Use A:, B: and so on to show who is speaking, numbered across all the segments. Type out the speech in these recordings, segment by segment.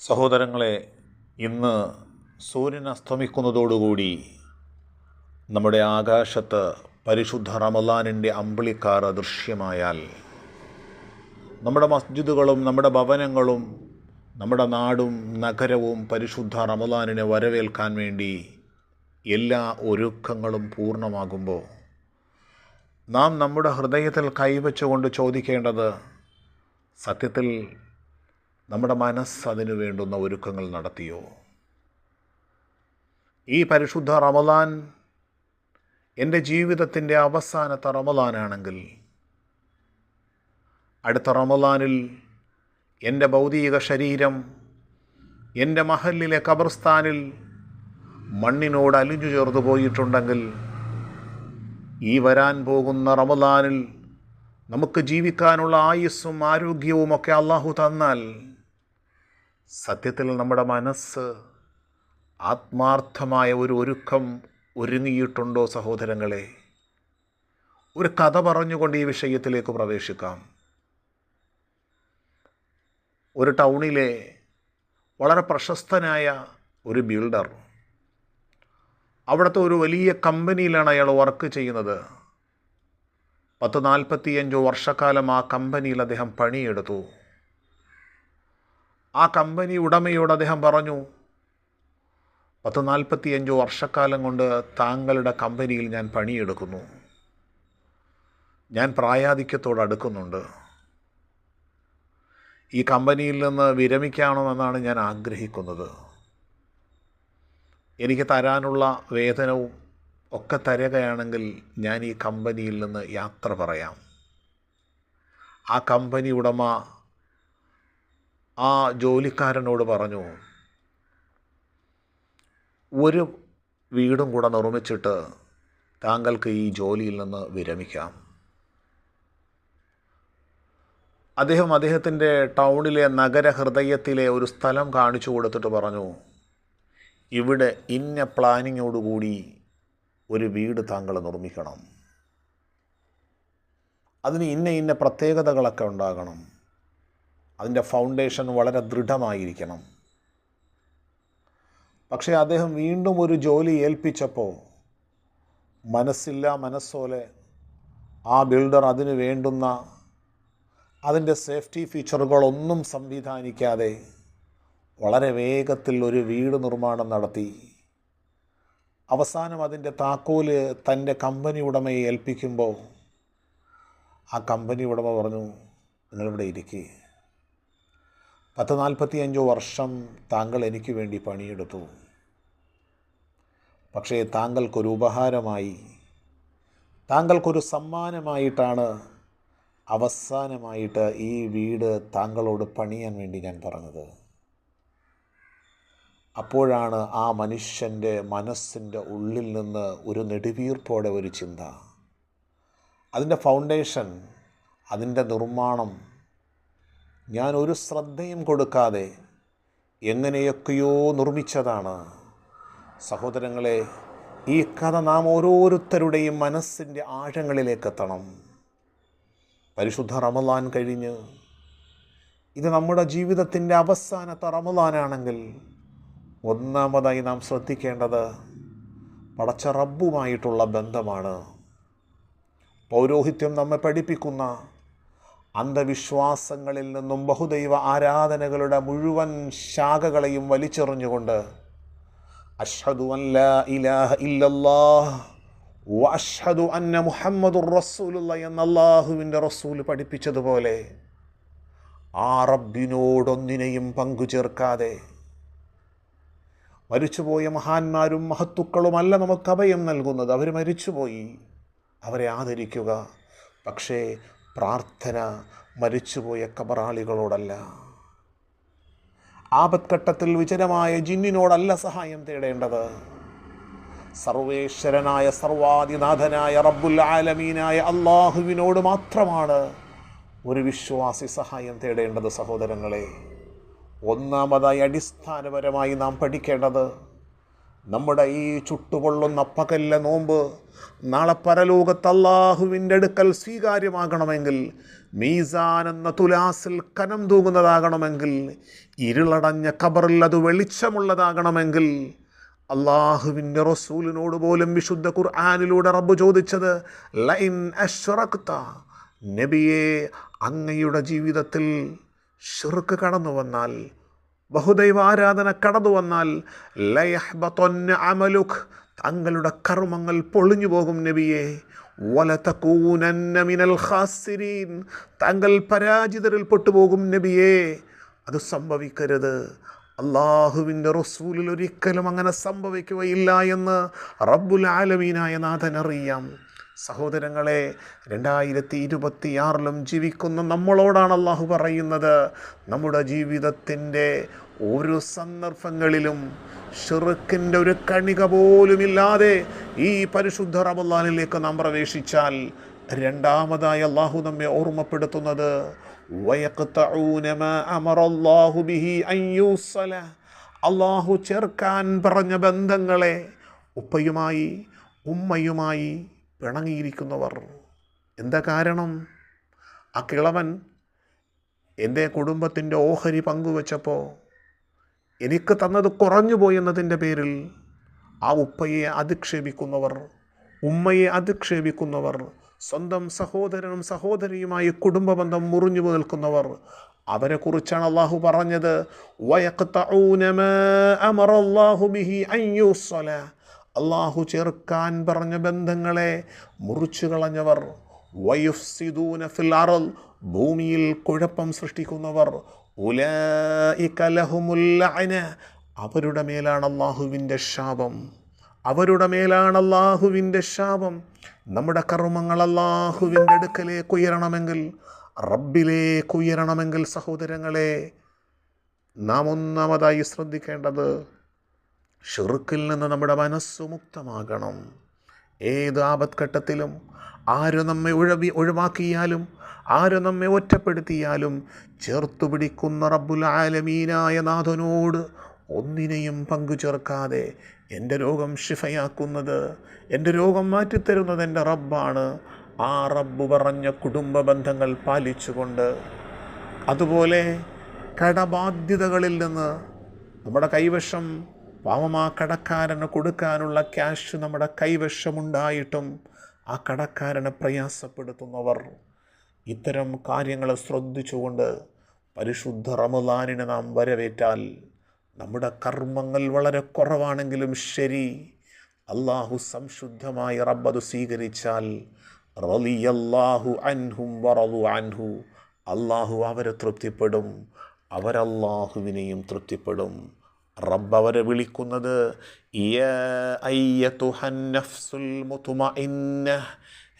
A: സഹോദരങ്ങളെ ഇന്ന് സൂര്യൻ അസ്തമിക്കുന്നതോടുകൂടി നമ്മുടെ ആകാശത്ത് പരിശുദ്ധ റമലാനിന്റെ അമ്പിളിക്കാർ ദൃശ്യമായാൽ നമ്മുടെ മസ്ജിദുകളും നമ്മുടെ ഭവനങ്ങളും നമ്മുടെ നാടും നഗരവും പരിശുദ്ധ റമലാനിനെ വരവേൽക്കാൻ വേണ്ടി എല്ലാ ഒരുക്കങ്ങളും പൂർണമാകുമ്പോൾ നാം നമ്മുടെ ഹൃദയത്തിൽ കൈവച്ചുകൊണ്ട് ചോദിക്കേണ്ടത് സത്യത്തിൽ നമ്മുടെ മനസ്സ് അതിനു വേണ്ടുന്ന ഒരുക്കങ്ങൾ നടത്തിയോ? ഈ പരിശുദ്ധ റമദാൻ എന്റെ ജീവിതത്തിന്റെ അവസാനത്തെ റമദാനാണെങ്കിൽ അടുത്ത റമദാനിൽ എന്റെ ഭൗതിക ശരീരം എന്റെ മഹലിലെ കബർസ്ഥാനിൽ മണ്ണിനോട് അലിഞ്ഞു ചേർന്നു പോയിട്ടുണ്ടെങ്കിൽ ഈ വരാൻ പോകുന്ന റമദാനിൽ നമുക്ക് ജീവിക്കാനുള്ള ആയുസ്സും ആരോഗ്യവും ഒക്കെ അള്ളാഹു തന്നാൽ സത്യത്തിൽ നമ്മുടെ മനസ്സ് ആത്മാർത്ഥമായ ഒരു ഒരുക്കം ഒരുങ്ങിയിട്ടുണ്ടോ സഹോദരങ്ങളെ? ഒരു കഥ പറഞ്ഞുകൊണ്ട് ഈ വിഷയത്തിലേക്ക് പ്രവേശിക്കാം. ഒരു ടൗണിലെ വളരെ പ്രശസ്തനായ ഒരു ബിൽഡർ. അവിടുത്തെ ഒരു വലിയ കമ്പനിയിലാണ് അയാൾ വർക്ക് ചെയ്യുന്നത്. പത്ത് നാൽപ്പത്തിയഞ്ചോ വർഷക്കാലം ആ കമ്പനിയിൽ അദ്ദേഹം പണിയെടുത്തു. ആ കമ്പനി ഉടമയോട് അദ്ദേഹം പറഞ്ഞു പത്ത് നാൽപ്പത്തിയഞ്ചോ വർഷക്കാലം കൊണ്ട് താങ്കളുടെ കമ്പനിയിൽ ഞാൻ പണിയെടുക്കുന്നു. ഞാൻ പ്രായാധിക്യത്തോട് അടുക്കുന്നുണ്ട്. ഈ കമ്പനിയിൽ നിന്ന് വിരമിക്കണമെന്നാണ് ഞാൻ ആഗ്രഹിക്കുന്നത്. എനിക്ക് തരാനുള്ള വേതനവും ഒക്കെ തരികയാണെങ്കിൽ ഞാൻ ഈ കമ്പനിയിൽ നിന്ന് യാത്ര പറയാം. ആ കമ്പനി ഉടമ ആ ജോലിക്കാരനോട് പറഞ്ഞു ഒരു വീടും കൂടെ നിർമ്മിച്ചിട്ട് താങ്കൾക്ക് ഈ ജോലിയിൽ നിന്ന് വിരമിക്കാം. അദ്ദേഹം അദ്ദേഹത്തിന്റെ ടൗണിലെ നഗരഹൃദയത്തിലെ ഒരു സ്ഥലം കാണിച്ചു കൊടുത്തിട്ട് പറഞ്ഞു ഇവിടെ ഇന്ന പ്ലാനിങ്ങോടുകൂടി ഒരു വീട് താങ്കൾ നിർമ്മിക്കണം. അതിന് ഇന്ന ഇന്ന പ്രത്യേകതകളൊക്കെ ഉണ്ടാകണം. അതിന്റെ ഫൗണ്ടേഷൻ വളരെ ദൃഢമായിരിക്കണം. പക്ഷേ അദ്ദേഹം വീണ്ടും ഒരു ജോലി ഏൽപ്പിച്ചപ്പോൾ മനസ്സില്ല മനസ്സോലെ ആ ബിൽഡർ അതിന് വേണ്ടുന്ന അതിന്റെ സേഫ്റ്റി ഫീച്ചറുകളൊന്നും സംവിധാനിക്കാതെ വളരെ വേഗത്തിൽ ഒരു വീട് നിർമ്മാണം നടത്തി. അവസാനം അതിന്റെ താക്കോൽ തന്റെ കമ്പനി ഉടമയെ ഏൽപ്പിക്കുമ്പോൾ ആ കമ്പനി ഉടമ പറഞ്ഞു നിങ്ങളിവിടെ ഇരിക്കുക പത്ത് നാൽപ്പത്തി അഞ്ചോ വർഷം താങ്കൾ എനിക്ക് വേണ്ടി പണിയെടുത്തു. പക്ഷേ താങ്കൾക്കൊരു ഉപഹാരമായി താങ്കൾക്കൊരു സമ്മാനമായിട്ടാണ് അവസാനമായിട്ട് ഈ വീട് താങ്കളോട് പണിയാൻ വേണ്ടി ഞാൻ പറഞ്ഞത്. അപ്പോഴാണ് ആ മനുഷ്യന്റെ മനസ്സിന്റെ ഉള്ളിൽ നിന്ന് ഒരു നെടുവീർപ്പോടെ ഒരു ചിന്ത. അതിന്റെ ഫൗണ്ടേഷൻ അതിന്റെ നിർമ്മാണം ഞാൻ ഒരു ശ്രദ്ധയും കൊടുക്കാതെ എങ്ങനെയൊക്കെയോ നിർമ്മിച്ചതാണ്. സഹോദരങ്ങളെ ഈ കഥ നാം ഓരോരുത്തരുടെയും മനസ്സിന്റെ ആഴങ്ങളിലേക്ക് എത്തണം പരിശുദ്ധ റമലാൻ കഴിഞ്ഞ് ഇത് നമ്മുടെ ജീവിതത്തിന്റെ അവസാനത്തെ റമലാനാണെങ്കിൽ ഒന്നാമതായി നാം ശ്രദ്ധിക്കേണ്ടത് പടച്ച റബ്ബുമായിട്ടുള്ള ബന്ധമാണ്. പൗരോഹിത്യം നമ്മെ പഠിപ്പിക്കുന്ന അന്ധവിശ്വാസങ്ങളിൽ നിന്നും ബഹുദൈവ ആരാധനകളുടെ മുഴുവൻ ശാഖകളെയും വലിച്ചെറിഞ്ഞുകൊണ്ട് അഷ്ഹദു ഇലാഹ ഇല്ലല്ലാഹ് വഅഷ്ഹദു അന്ന മുഹമ്മദുർ റസൂലുള്ള എന്ന അള്ളാഹുവിന്റെ റസൂൽ പഠിപ്പിച്ചതുപോലെ ആ റബ്ബിനോടൊന്നിനെയും പങ്കു ചേർക്കാതെ മരിച്ചുപോയ മഹാന്മാരും മഹത്തുക്കളുമല്ല നമുക്ക് അഭയം നൽകുന്നത്. അവർ മരിച്ചുപോയി. അവരെ ആദരിക്കുക. പക്ഷേ പ്രാർത്ഥന മരിച്ചുപോയ കബറാളികളോടല്ല. ആപത്ഘട്ടത്തിൽ വിചരമായ ജിന്നിനോടല്ല സഹായം തേടേണ്ടത്. സർവേശ്വരനായ സർവാദിനാഥനായ റബ്ബുൽ ആലമീനായ അള്ളാഹുവിനോട് മാത്രമാണ് ഒരു വിശ്വാസി സഹായം തേടേണ്ടത് സഹോദരങ്ങളെ. ഒന്നാമതായി അടിസ്ഥാനപരമായി നാം പഠിക്കേണ്ടത് നമ്മുടെ ഈ ചുട്ടുപൊള്ളുന്ന പകല്ല നോമ്പ് നാളെ പരലോകത്ത് അള്ളാഹുവിന്റെ അടുക്കൽ സ്വീകാര്യമാകണമെങ്കിൽ മീസാൻ എന്ന തുലാസിൽ കനം തൂങ്ങുന്നതാകണമെങ്കിൽ ഇരുളടഞ്ഞ കബറിൽ അത് വെളിച്ചമുള്ളതാകണമെങ്കിൽ അള്ളാഹുവിന്റെ റസൂലിനോട് പോലും വിശുദ്ധ ഖുർആാനിലൂടെ റബ്ബ് ചോദിച്ചത് ലൈൻ അഷ്റക്ത നബിയെ അങ്ങയുടെ ജീവിതത്തിൽ ഷിർക്ക് കടന്നു വന്നാൽ ബഹുദൈവ ആരാധന കടന്നു വന്നാൽ ലയഹ്ബത്തൊന്ന അമലുഖ് തങ്ങളുടെ കർമ്മങ്ങൾ പൊളിഞ്ഞു പോകും നബിയെ. വലതകൂനന്ന മിനൽ ഖാസിരീൻ തങ്ങൾ പരാജിതരിൽ പെട്ടുപോകും നബിയെ. അത് സംഭവിക്കരുത്. അള്ളാഹുവിന്റെ റസൂലിൽ ഒരിക്കലും അങ്ങനെ സംഭവിക്കുകയില്ല എന്ന് റബ്ബുൽ ആലമീനായ നാഥൻ അറിയാം സഹോദരങ്ങളെ രണ്ടായിരത്തി ഇരുപത്തിയാറിലും ജീവിക്കുന്ന നമ്മളോടാണ് അള്ളാഹു പറയുന്നത്. നമ്മുടെ ജീവിതത്തിന്റെ ഓരോ സന്ദർഭങ്ങളിലും ഷിറുക്കിന്റെ ഒരു കണിക പോലുമില്ലാതെ ഈ പരിശുദ്ധ റമല്ലാനിലേക്ക് നാം പ്രവേശിച്ചാൽ രണ്ടാമതായി അള്ളാഹു നമ്മെ ഓർമ്മപ്പെടുത്തുന്നത്. അള്ളാഹു ചേർക്കാൻ പറഞ്ഞ ബന്ധങ്ങളെ ഉപ്പയുമായി ഉമ്മയുമായി പിണങ്ങിയിരിക്കുന്നവർ. എന്താ കാരണം? ആ കിളവൻ എന്റെ കുടുംബത്തിന്റെ ഓഹരി പങ്കുവച്ചപ്പോൾ എനിക്ക് തന്നത് കുറഞ്ഞു പോയെന്നതിന്റെ പേരിൽ ആ ഉപ്പയെ അധിക്ഷേപിക്കുന്നവർ ഉമ്മയെ അധിക്ഷേപിക്കുന്നവർ സ്വന്തം സഹോദരനും സഹോദരിയുമായി കുടുംബ ബന്ധം മുറിഞ്ഞു നിൽക്കുന്നവർ അവരെക്കുറിച്ചാണ് അള്ളാഹു പറഞ്ഞത്. അള്ളാഹു ചേർക്കാൻ പറഞ്ഞ ബന്ധങ്ങളെ മുറിച്ചു കളഞ്ഞവർ വയുഫ്സിദൂന ഫിൽ അറൽ ഭൂമിയിൽ കുഴപ്പം സൃഷ്ടിക്കുന്നവർ ഉലഹുമുല്ലഅന. അവരുടെ മേലാണ് അള്ളാഹുവിന്റെ ശാപം അവരുടെ മേലാണ് അള്ളാഹുവിന്റെ ശാപം നമ്മുടെ കർമ്മങ്ങൾ അള്ളാഹുവിന്റെ അടുക്കലേക്ക് ഉയരണമെങ്കിൽ റബ്ബിലേക്ക് ഉയരണമെങ്കിൽ സഹോദരങ്ങളെ നാം ഒന്നാമതായി ശ്രദ്ധിക്കേണ്ടത് ഷിറുക്കിൽ നിന്ന് നമ്മുടെ മനസ്സു മുക്തമാകണം. ഏത് ആപത്ഘട്ടത്തിലും ആര് നമ്മെ ഒഴവി ഒഴിവാക്കിയാലും ആര് നമ്മെ ഒറ്റപ്പെടുത്തിയാലും ചേർത്തു പിടിക്കുന്ന റബ്ബുൽ ആലമീനായ നാഥനോട് ഒന്നിനെയും പങ്കു ചേർക്കാതെ എന്റെ രോഗം ഷിഫയാക്കുന്നത് എന്റെ രോഗം മാറ്റിത്തരുന്നത് എന്റെ റബ്ബാണ്. ആ റബ്ബ് പറഞ്ഞ കുടുംബ ബന്ധങ്ങൾ പാലിച്ചുകൊണ്ട് അതുപോലെ കടബാധ്യതകളിൽ നിന്ന് നമ്മുടെ കൈവശം പാവമാ കടക്കാരന് കൊടുക്കാനുള്ള ക്യാഷ് നമ്മുടെ കൈവശമുണ്ടായിട്ടും ആ കടക്കാരനെ പ്രയാസപ്പെടുത്തുന്നവർ. ഇത്തരം കാര്യങ്ങൾ ശ്രദ്ധിച്ചുകൊണ്ട് പരിശുദ്ധ റമദാനിനെ നാം വരവേറ്റാൽ നമ്മുടെ കർമ്മങ്ങൾ വളരെ കുറവാണെങ്കിലും ശരി. അള്ളാഹു സംശുദ്ധമായി റബ്ബത് സ്വീകരിച്ചാൽ റളിയല്ലാഹു അൻഹും വറലു അൻഹു. അള്ളാഹു അവരെ തൃപ്തിപ്പെടും അവരല്ലാഹുവിനെയും തൃപ്തിപ്പെടും. റബ്ബ് അവരെ വിളിക്കുന്നത്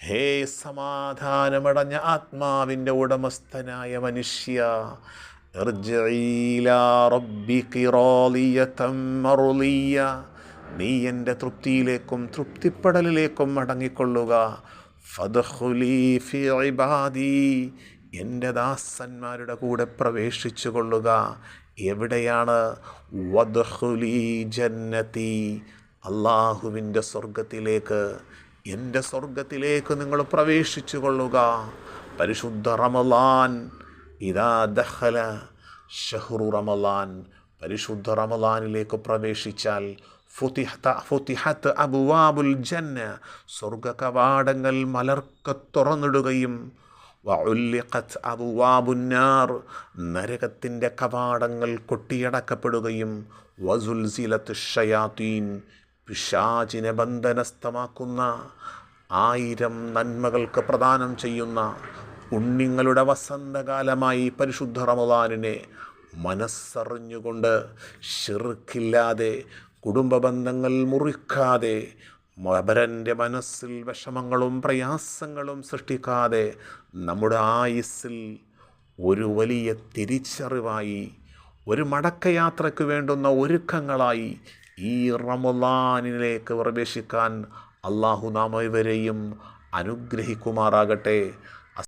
A: ഹേ സമാധാനമടഞ്ഞ ആത്മാവിന്റെ ഉടമസ്ഥനായ മനുഷ്യ നീ എന്റെ തൃപ്തിയിലേക്കും തൃപ്തിപ്പെടലിലേക്കും മടങ്ങിക്കൊള്ളുക ഫദ് ഫി ഇബാദി എന്റെ ദാസന്മാരുടെ കൂടെ പ്രവേശിച്ചു കൊള്ളുക. എവിടെയാണ്? വദ്ഖുലി ജന്നതി. അള്ളാഹുവിന്റെ സ്വർഗത്തിലേക്ക് എന്റെ സ്വർഗത്തിലേക്ക് നിങ്ങൾ പ്രവേശിച്ചു കൊള്ളുക. പരിശുദ്ധ റമലാൻ. ഇതാ ദഹല ഷഹ്റു റമലാൻ. പരിശുദ്ധ റമലാനിലേക്ക് പ്രവേശിച്ചാൽ ഫുതിഹത്ത് അബുവാബുൽ ജന്ന. സ്വർഗ കവാടങ്ങൾ മലർക്ക തുറന്നിടുകയും വഉല്ലിഖത്ത് അബുവാബുന്നാർ. നരകത്തിന്റെ കവാടങ്ങൾ കൊട്ടിയടക്കപ്പെടുകയും വസുൽസിലത്ത് ഷയാത്തീൻ പിശാചിനെ ബന്ധനസ്ഥമാക്കുന്ന ആയിരം നന്മകൾക്ക് പ്രദാനം ചെയ്യുന്ന ഉണ്ണിങ്ങളുടെ വസന്തകാലമായി പരിശുദ്ധ റമദാനിനെ മനസ്സറിഞ്ഞുകൊണ്ട് ഷിർക്കില്ലാതെ കുടുംബ ബന്ധങ്ങൾ മുറിക്കാതെ മബരന്റെ മനസ്സിൽ വിഷമങ്ങളും പ്രയാസങ്ങളും സൃഷ്ടിക്കാതെ നമ്മുടെ ആയുസ്സിൽ ഒരു വലിയ തിരിച്ചറിവായി ഒരു മടക്കയാത്രയ്ക്ക് വേണ്ടുന്ന ഒരുക്കങ്ങളായി ഈ റമലാനിലേക്ക് പ്രവേശിക്കാൻ അള്ളാഹു നാം ഇവരെയും അനുഗ്രഹിക്കുമാറാകട്ടെ.